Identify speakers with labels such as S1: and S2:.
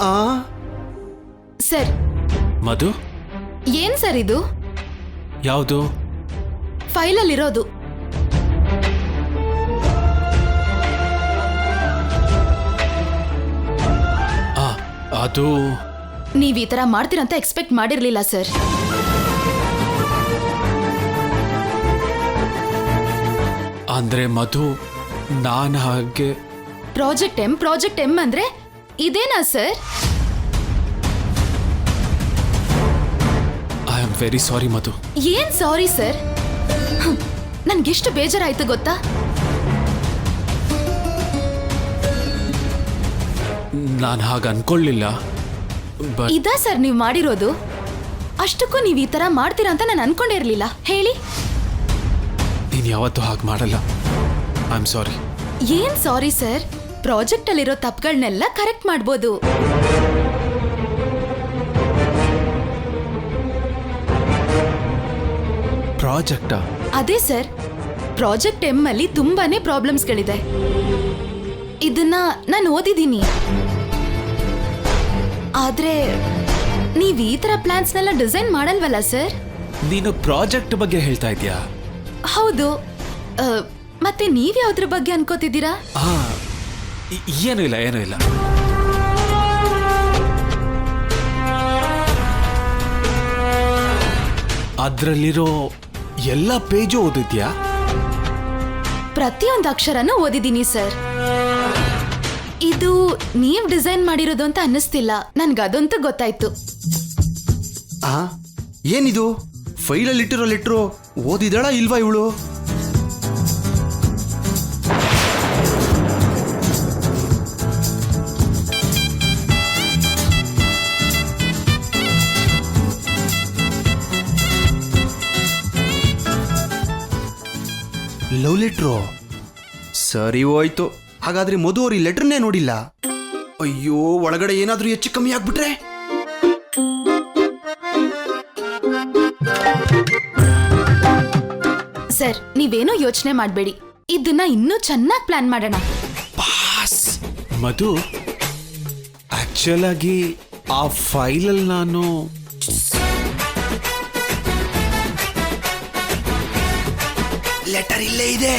S1: ಆ?
S2: ಸರ್.
S3: ಮಧು?
S2: ಏನ್ ಸರ್ ಇದು?
S3: ಯಾವುದು?
S2: ಫೈಲಲ್ಲಿರೋದು.
S3: ಆ ಅದು?
S2: ನೀವು ಈ ತರ ಮಾಡ್ತೀರಂತ ಎಕ್ಸ್ಪೆಕ್ಟ್ ಮಾಡಿರ್ಲಿಲ್ಲ ಸರ್.
S3: ಅಂದ್ರೆ ಮಧು ನಾನು ಹಾಗೆ
S2: ಪ್ರಾಜೆಕ್ಟ್ ಎಂ ಪ್ರಾಜೆಕ್ಟ್ ಎಂ ಅಂದ್ರೆ ಇದೇನಾ sir?
S3: I am very sorry Madhu.
S2: ಏನ್ ಸಾರಿ ಸರ್? ನನ್ಗೆಷ್ಟು ಬೇಜಾರಾಯ್ತು ಗೊತ್ತಾ?
S3: ನಾನು ಹಾಗೆ ಅನ್ಕೊಳ್ಳಿಲ್ಲ ಬಟ್
S2: ಇದಾ ಸರ್ ನೀವು ಮಾಡಿರೋದು? ಅಷ್ಟಕ್ಕೂ ನೀವು ಈ ತರ ಮಾಡ್ತೀರಾ ಅಂತ ನಾನು ಅನ್ಕೊಂಡಿರ್ಲಿಲ್ಲ. ಹೇಳಿ.
S3: ನೀನು ಯಾವತ್ತೂ ಹಾಗೆ ಮಾಡಲ್ಲ. ಐ ಆಮ್ ಸಾರಿ
S2: ಏನ್ ಸಾರಿ ಸರ್? ಪ್ರಾಜೆಕ್ಟ್ ಅಲ್ಲಿರೋ ತಪ್ಪುಗಳನ್ನೆಲ್ಲ ಕರೆಕ್ಟ್ ಮಾಡ್ಬೋದು.
S3: ಪ್ರಾಜೆಕ್ಟಾ?
S2: ಅದೇ ಸರ್ ಪ್ರಾಜೆಕ್ಟ್ ಎಂ ಅಲ್ಲಿ ತುಂಬಾನೇ ಪ್ರಾಬ್ಲಮ್ಸ್ಗಳಿದೆ. ಇದನ್ನ ನಾನು ಓದಿದ್ದೀನಿ. ಆದ್ರೆ ನೀವ್ ಈ ತರ ಪ್ಲಾನ್ಸ್ನೆಲ್ಲ ಡಿಸೈನ್ ಮಾಡಲ್ವಲ್ಲ ಸರ್?
S3: ನೀನು ಪ್ರಾಜೆಕ್ಟ್ ಬಗ್ಗೆ ಹೇಳ್ತಾ ಇದೀಯಾ
S2: ಹೌದು. ಆ, ಮತ್ತೆ ನೀವ್ ಯಾವ್ದ್ರ ಬಗ್ಗೆ ಅನ್ಕೋತಿದ್ದೀರಾ?
S3: ಹಾ. ಏನೂ ಇಲ್ಲ ಏನೂ ಇಲ್ಲ. ಅದರಲ್ಲಿರೋ ಎಲ್ಲ ಪೇಜು ಓದಿದ್ಯಾ?
S2: ಪ್ರತಿಯೊಂದು ಅಕ್ಷರನ ಓದಿದ್ದೀನಿ ಸರ್. ಇದು ನೀವ್ ಡಿಸೈನ್ ಮಾಡಿರೋದು ಅಂತ ಅನ್ನಿಸ್ತಿಲ್ಲ. ನನ್ಗದಂತೂ ಗೊತ್ತಾಯ್ತು.
S1: ಆ? ಏನಿದು? ಫೈಲಲ್ಲಿಟ್ಟಿರೋ ಲೆಟ್ರು ಓದಿದಳ ಇಲ್ವಾ ಇವಳು? ಲವ್ ಲೆಟ್ರು ಸರಿ ಹೋಯ್ತು. ಹಾಗಾದ್ರೆ ಮಧು ಅವ್ರು ಈ ಲೆಟ್ರನ್ನೇ ನೋಡಿಲ್ಲ. ಅಯ್ಯೋ ಒಳಗಡೆ ಏನಾದ್ರೂ ಹೆಚ್ಚು ಕಮ್ಮಿ ಆಗ್ಬಿಟ್ರೆ?
S2: ಸರ್ ನೀವೇನೋ ಯೋಚನೆ ಮಾಡಬೇಡಿ. ಇದನ್ನ ಇನ್ನೂ ಚೆನ್ನಾಗಿ ಪ್ಲಾನ್ ಮಾಡೋಣ.
S3: ಪಾಸ್ ಮಧು ಆಕ್ಚುಲ್ ಆಗಿ ಆ ಫೈಲಲ್ಲಿ ನಾನು
S1: ಲೆಟರ್ ಇಲ್ಲೇ ಇದೆ.